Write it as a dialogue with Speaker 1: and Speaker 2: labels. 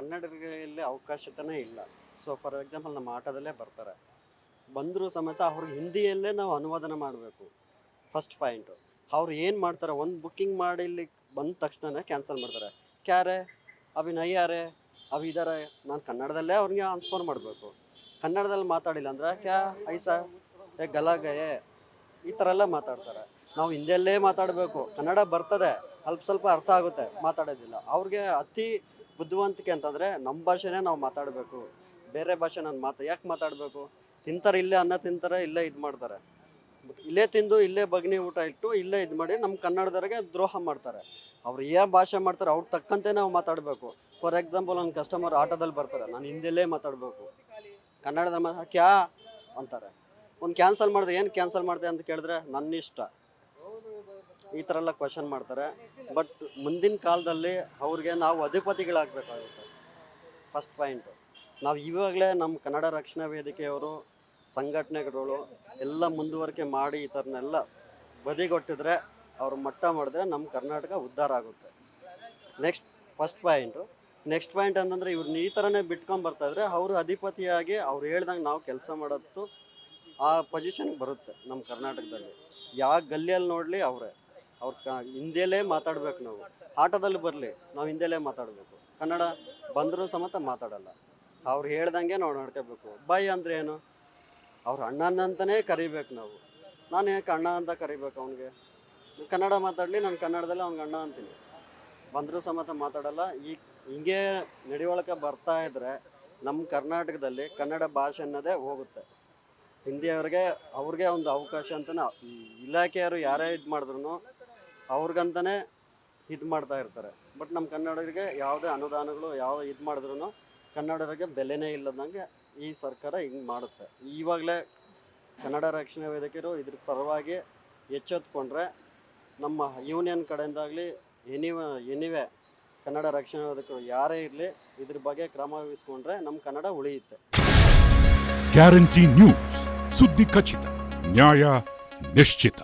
Speaker 1: ಕನ್ನಡಿಗರಲ್ಲಿ ಅವಕಾಶತನೇ ಇಲ್ಲ. So for example ನಮ್ಮ ಆಟದಲ್ಲೇ ಬರ್ತಾರೆ. ಬಂದರೂ ಸಮೇತ ಅವ್ರಿಗೆ ಹಿಂದಿಯಲ್ಲೇ ನಾವು ಅನುವಾದನ ಮಾಡಬೇಕು. ಫಸ್ಟ್ ಪಾಯಿಂಟು ಅವ್ರು ಏನು ಮಾಡ್ತಾರೆ? ಒಂದು ಬುಕ್ಕಿಂಗ್ ಮಾಡಿ ಇಲ್ಲಿ ಬಂದ ತಕ್ಷಣ ಕ್ಯಾನ್ಸಲ್ ಮಾಡ್ತಾರೆ. ಕ್ಯಾರೆ? ಅವಿ ನಯ್ಯಾರೆ ಅವಿ ಇದಾರೆ? ನಾನು ಕನ್ನಡದಲ್ಲೇ ಅವ್ರಿಗೆ ಆನ್ಸ್ಫರ್ ಮಾಡಬೇಕು. ಕನ್ನಡದಲ್ಲಿ ಮಾತಾಡಿಲ್ಲ ಅಂದ್ರೆ ಕ್ಯಾ? ಐಸಾ ಏ ಗಲಾಗಯೆ ಈ ಥರ ಎಲ್ಲ ಮಾತಾಡ್ತಾರೆ. ನಾವು ಹಿಂದಿಯಲ್ಲೇ ಮಾತಾಡಬೇಕು. ಕನ್ನಡ ಬರ್ತದೆ. ಅಲ್ಪ ಸ್ವಲ್ಪ ಅರ್ಥ ಆಗುತ್ತೆ. ಮಾತಾಡೋದಿಲ್ಲ. ಅವ್ರಿಗೆ ಅತಿ ಬುದ್ಧಿವಂತಿಕೆ ಅಂತಂದರೆ ನಮ್ಮ ಭಾಷೆನೇ ನಾವು ಮಾತಾಡಬೇಕು. ಬೇರೆ ಭಾಷೆ ನಾನು ಮಾತಾ, ಯಾಕೆ ಮಾತಾಡಬೇಕು? ತಿಂತಾರೆ ಇಲ್ಲೇ ಅನ್ನ ತಿಂತಾರೆ, ಇಲ್ಲೇ ಇದು ಮಾಡ್ತಾರೆ. ಇಲ್ಲೇ ತಿಂದು, ಇಲ್ಲೇ ಬಗ್ನಿ ಊಟ ಇಟ್ಟು, ಇಲ್ಲೇ ಇದು ಮಾಡಿ ನಮ್ಮ ಕನ್ನಡದವ್ರಿಗೆ ದ್ರೋಹ ಮಾಡ್ತಾರೆ. ಅವ್ರು ಏನು ಭಾಷೆ ಮಾಡ್ತಾರೆ, ಅವ್ರ ತಕ್ಕಂತೆ ನಾವು ಮಾತಾಡಬೇಕು. ಫಾರ್ ಎಕ್ಸಾಂಪಲ್ ಒಂದು ಕಸ್ಟಮರ್ ಆಟೋದಲ್ಲಿ ಬರ್ತಾರೆ, ನಾನು ಹಿಂದಿಯಲ್ಲೇ ಮಾತಾಡಬೇಕು. ಕನ್ನಡದ ಮಾತಾ ಕ್ಯಾ ಅಂತಾರೆ. ಒಂದು ಕ್ಯಾನ್ಸಲ್ ಮಾಡಿದೆ, ಏನು ಕ್ಯಾನ್ಸಲ್ ಮಾಡಿದೆ ಅಂತ ಕೇಳಿದ್ರೆ ನನ್ನ ಇಷ್ಟ ಈ ಥರ ಎಲ್ಲ ಕ್ವಶನ್ ಮಾಡ್ತಾರೆ. ಬಟ್ ಮುಂದಿನ ಕಾಲದಲ್ಲಿ ಅವ್ರಿಗೆ ನಾವು ಅಧಿಪತಿಗಳಾಗಬೇಕಾಗುತ್ತೆ. ಫಸ್ಟ್ ಪಾಯಿಂಟು ನಾವು ಇವಾಗಲೇ ನಮ್ಮ ಕನ್ನಡ ರಕ್ಷಣಾ ವೇದಿಕೆಯವರು, ಸಂಘಟನೆಗಳು ಎಲ್ಲ ಮುಂದುವರಿಕೆ ಮಾಡಿ ಈ ಥರನೆಲ್ಲ ಬದಿಗೊಟ್ಟಿದ್ರೆ, ಅವರು ಮಟ್ಟ ಮಾಡಿದ್ರೆ ನಮ್ಮ ಕರ್ನಾಟಕ ಉದ್ಧಾರ ಆಗುತ್ತೆ. Next first point next point ಅಂತಂದರೆ ಇವ್ರನ್ನ ಈ ಥರನೇ ಇದ್ರೆ ಅವರು ಅಧಿಪತಿಯಾಗಿ ಅವ್ರು ಹೇಳ್ದಂಗೆ ನಾವು ಕೆಲಸ ಮಾಡೋದು ಆ ಪೊಸಿಷನ್ಗೆ ಬರುತ್ತೆ ನಮ್ಮ ಕರ್ನಾಟಕದಲ್ಲಿ. ಯಾವ ಗಲ್ಲಿಯಲ್ಲಿ ನೋಡಲಿ ಅವರೇ. ಅವ್ರ ಕ ಹಿಂದಿಯಲ್ಲೇ ಮಾತಾಡ್ಬೇಕು ನಾವು. ಆಟೋದಲ್ಲಿ ಬರಲಿ, ನಾವು ಹಿಂದಿಯಲ್ಲೇ ಮಾತಾಡಬೇಕು. ಕನ್ನಡ ಬಂದರೂ ಸಮೇತ ಮಾತಾಡಲ್ಲ. ಅವ್ರು ಹೇಳ್ದಂಗೆ ನಾವು ನಡ್ಕೋಬೇಕು. ಬಾಯಿ ಅಂದ್ರೆ ಏನು? ಅವ್ರ ಅಣ್ಣನಂತನೇ ಕರಿಬೇಕು ನಾವು. ನಾನು ಯಾಕೆ ಅಣ್ಣ ಅಂತ ಕರಿಬೇಕು ಅವನಿಗೆ? ಕನ್ನಡ ಮಾತಾಡಲಿ, ನಾನು ಕನ್ನಡದಲ್ಲೇ ಅವ್ನಿಗೆ ಅಣ್ಣ ಅಂತೀನಿ. ಬಂದರೂ ಸಮೇತ ಮಾತಾಡಲ್ಲ. ಈ, ಹಿಂಗೆ ನಡಿವಳಕ ಬರ್ತಾ ಇದ್ರೆ ನಮ್ಮ ಕರ್ನಾಟಕದಲ್ಲಿ ಕನ್ನಡ ಭಾಷೆ ಅನ್ನೋದೇ ಹೋಗುತ್ತೆ. ಹಿಂದಿಯವ್ರಿಗೆ ಅವ್ರಿಗೆ ಒಂದು ಅವಕಾಶ ಅಂತ ಇಲಾಖೆಯವರು ಯಾರೇ ಇದು ಮಾಡಿದ್ರು ಅವ್ರಿಗಂತಲೇ ಇದು ಮಾಡ್ತಾ ಇರ್ತಾರೆ. ಬಟ್ ನಮ್ಮ ಕನ್ನಡಿಗರಿಗೆ ಯಾವುದೇ ಅನುದಾನಗಳು ಯಾವ ಇದು ಮಾಡಿದ್ರು ಕನ್ನಡರಿಗೆ ಬೆಲೆನೇ ಇಲ್ಲದಂಗೆ ಈ ಸರ್ಕಾರ ಹಿಂಗೆ ಮಾಡುತ್ತೆ. ಇವಾಗಲೇ ಕನ್ನಡ ರಕ್ಷಣಾ ವೇದಿಕೆಯರು ಇದ್ರ ಪರವಾಗಿ ಎಚ್ಚೆತ್ಕೊಂಡ್ರೆ ನಮ್ಮ ಯೂನಿಯನ್ ಕಡೆಯಿಂದಾಗಲಿ ಎನಿವ, ಎನಿವೆ ಕನ್ನಡ ರಕ್ಷಣಾ ವೇದಿಕೆಗಳು ಯಾರೇ ಇರಲಿ ಇದ್ರ ಬಗ್ಗೆ ಕ್ರಮ ವಹಿಸ್ಕೊಂಡ್ರೆ ನಮ್ಮ ಕನ್ನಡ ಉಳಿಯುತ್ತೆ.
Speaker 2: Guarantee news. ಸುದ್ದಿ ಖಚಿತ, ನ್ಯಾಯ ನಿಶ್ಚಿತ.